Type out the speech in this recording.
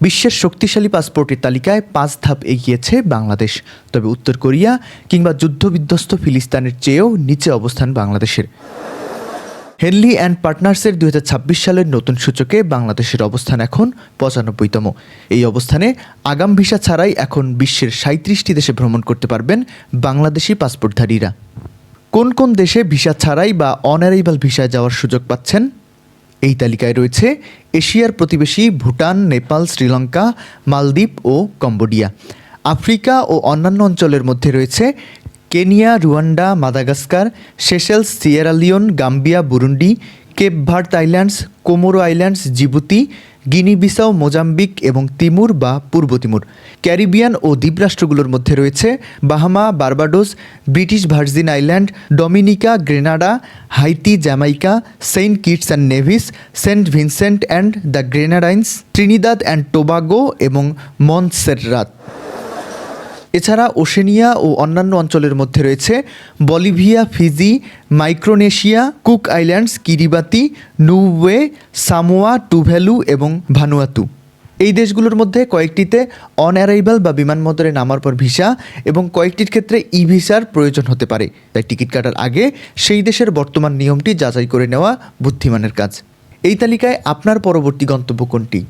বিশ্বের শক্তিশালী পাসপোর্টের তালিকায় পাঁচ ধাপ এগিয়েছে বাংলাদেশ। তবে উত্তর কোরিয়া কিংবা যুদ্ধবিধ্বস্ত ফিলিস্তানের চেয়েও নিচে অবস্থান বাংলাদেশের। হেনলি অ্যান্ড পার্টনার্সের দুই হাজার ছাব্বিশ সালের নতুন সূচকে বাংলাদেশের অবস্থান এখন পঁচানব্বইতম। এই অবস্থানে আগাম ভিসা ছাড়াই এখন বিশ্বের সাঁত্রিশটি দেশে ভ্রমণ করতে পারবেন বাংলাদেশি পাসপোর্টধারীরা। কোন কোন দেশে ভিসা ছাড়াই বা অনারাইভাল ভিসায় যাওয়ার সুযোগ পাচ্ছেন? এই তালিকায় রয়েছে এশিয়ার প্রতিবেশী ভুটান, নেপাল, শ্রীলঙ্কা, মালদ্বীপ ও কম্বোডিয়া। আফ্রিকা ও অন্যান্য অঞ্চলের মধ্যে রয়েছে Kenya, Rwanda, Madagascar, Seychelles Sierra Leone Gambia, Burundi Cape Verde Islands, Comoro Islands, Djibouti Guinea Bissau Mozambique এবং তিমুর বা পূর্ব তিমুর। ক্যারিবিয়ান ও দ্বীপরাষ্ট্রগুলোর মধ্যে রয়েছে Bahamas, Barbados, British Virgin Island, Dominica, Grenada, Haiti, Jamaica Saint Kitts and Nevis, Saint Vincent and the Grenadines Trinidad and Tobago এবং Montserrat. এছাড়া Oceania ও অন্যান্য অঞ্চলের মধ্যে রয়েছে Bolivia, Fiji, Micronesia, Cook Islands, Kiribati Niue Samoa Tuvalu এবং Vanuatu. এই দেশগুলোর মধ্যে কয়েকটিতে অন অ্যারাইভাল বা বিমানবন্দরে নামার পর ভিসা এবং কয়েকটির ক্ষেত্রে ই ভিসার প্রয়োজন হতে পারে। তাই টিকিট কাটার আগে সেই দেশের বর্তমান নিয়মটি যাচাই করে নেওয়া বুদ্ধিমানের কাজ। এই তালিকায় আপনার পরবর্তী গন্তব্য কোনটি?